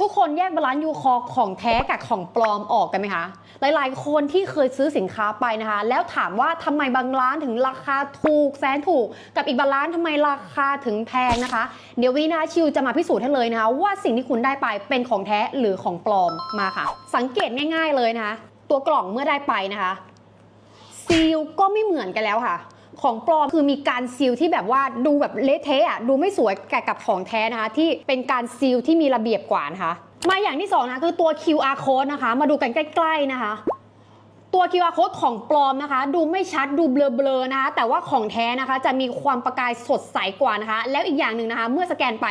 ทุกคนแยกบาลานซ์ยูคอของแท้กับของปลอมออกกันไหมคะ หลาย ๆ คนที่เคยซื้อสินค้าไปนะคะ แล้วถามว่าทำไมบางร้านถึงราคาถูกแสนถูก กับอีกบางร้านทำไมราคาถึงแพงนะคะ เดี๋ยววินาชิวจะมาพิสูจน์ให้เลยนะคะ ว่าสิ่งที่คุณได้ไปเป็นของแท้หรือของปลอมมาค่ะ สังเกตง่าย ๆ เลยนะคะ ตัวกล่องเมื่อได้ไปนะคะซีลก็ไม่เหมือนกันแล้วค่ะ ของปลอมคือมีการซีลที่แบบว่าดูแบบเละเทะอะดูไม่สวยแกับกับของแท้นะคะ ที่เป็นการซีลที่มีระเบียบกว่านะคะมาอย่างที่สองนะคือตัว QR code นะคะ มาดูกันใกล้ๆนะคะตัว QR code ของปลอมนะคะ ดูไม่ชัดดูเบลอๆนะคะ แต่ว่าของแท้นะคะจะมีความประกายสดใสกว่านะคะ แล้วอีกอย่างหนึ่งนะคะ เมื่อสแกนไป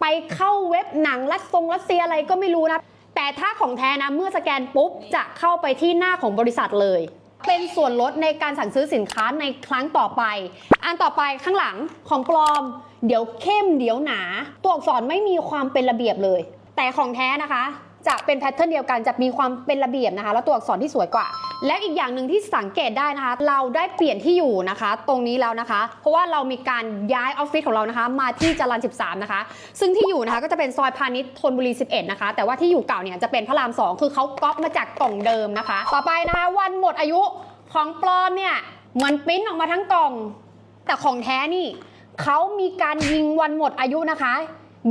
ไปเข้าเว็บหนังรัสซงรัสเซียอะไรก็ไม่รู้นะแต่ถ้าของแท้นะเมื่อสแกนปุ๊บจะเข้าไปที่หน้าของบริษัทเลย เป็นส่วนลดในการสั่งซื้อสินค้าในครั้งต่อไป อันต่อไปข้างหลังของปลอม เดี๋ยวเข้มเดี๋ยวหนา ตัวอักษรไม่มีความเป็นระเบียบเลย แต่ของแท้นะคะ จะเป็นแพทเทิร์นเดียวกันจะมีความเป็นระเบียบนะคะ แล้วตัวอักษรที่สวยกว่า และอีกอย่างหนึ่งที่สังเกตได้นะคะ เราได้เปลี่ยนที่อยู่นะคะ ตรงนี้แล้วนะคะ เพราะว่าเรามีการย้ายออฟฟิศของเรานะคะ มาที่จรัญ13 นะคะ ซึ่งที่อยู่นะคะก็จะเป็นซอยพาณิชย์ธนบุรี 11 นะคะ แต่ว่าที่อยู่เก่าเนี่ยจะเป็นพระราม 2 คือเขาก๊อปมาจากกล่องเดิมนะคะ ต่อไปนะคะวันหมดอายุของปลอมเนี่ยเหมือนปริ้นออกมาทั้งกล่อง แต่ของแท้นี่เขามีการยิงวันหมดอายุนะคะ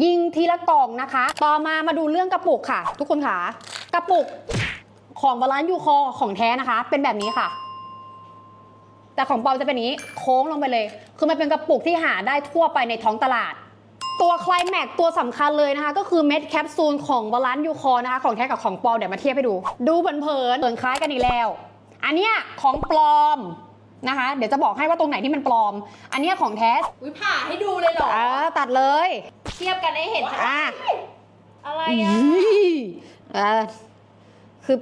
ยิงทีละกล่องนะคะ ต่อมามาดูเรื่องกระปุกค่ะ ทุกคนค่ะ กระปุกของบาลานซ์ยูคอของแท้นะคะ เป็นแบบนี้ค่ะ แต่ของปลอมจะเป็นอย่างนี้โค้งลงไปเลย คือมันเป็นกระปุกที่หาได้ทั่วไปในท้องตลาด ตัวคลายแม็กตัวสำคัญเลยนะคะ ก็คือเม็ดแคปซูลของบาลานซ์ยูคอนะคะ ของแท้กับของปลอมเดี๋ยวมาเทียบให้ดู ดูเผินๆเผินคล้ายกันอีกแล้ว อันเนี้ยของปลอมนะคะ เดี๋ยวจะบอกให้ว่าตรงไหนที่มันปลอม อันเนี้ยของแท้อุ้ยผ่าให้ดูเลยเหรอเออตัดเลย เทียบกันให้เห็นชัดอะอะไรออะเออคือ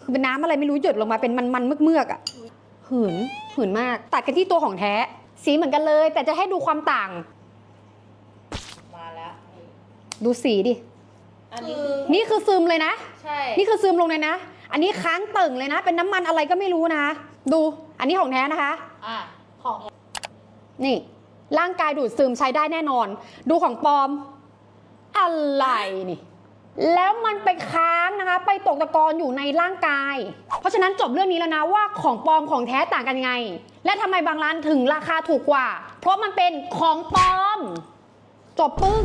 คือเป็นน้ำอะไรไม่รู้หยดลงมาเป็นมันมันๆเมือกๆอะหืนหืนมาก ตัดกันที่ตัวของแท้ สีเหมือนกันเลย แต่จะให้ดูความต่าง มาแล้ว ดูสีดิ อันนี้นี่คือซึมเลยนะ ใช่ นี่คือซึมลงเลยนะ อันนี้ค้างเติ่งเลยนะ เป็นน้ำมันอะไรก็ไม่รู้นะ ดู อันนี้ของแท้นะคะ อะ ของนี่ ร่างกายดูดซึมใช้ได้แน่นอน ดูของปลอม อะไรนี่ แล้วมันไปค้างนะคะ ไปตกตะกอนอยู่ในร่างกาย เพราะฉะนั้นจบเรื่องนี้แล้วนะว่าของปลอมของแท้ต่างกันยังไง และทำไมบางร้านถึงราคาถูกกว่า เพราะมันเป็นของปลอม จบปึ้ง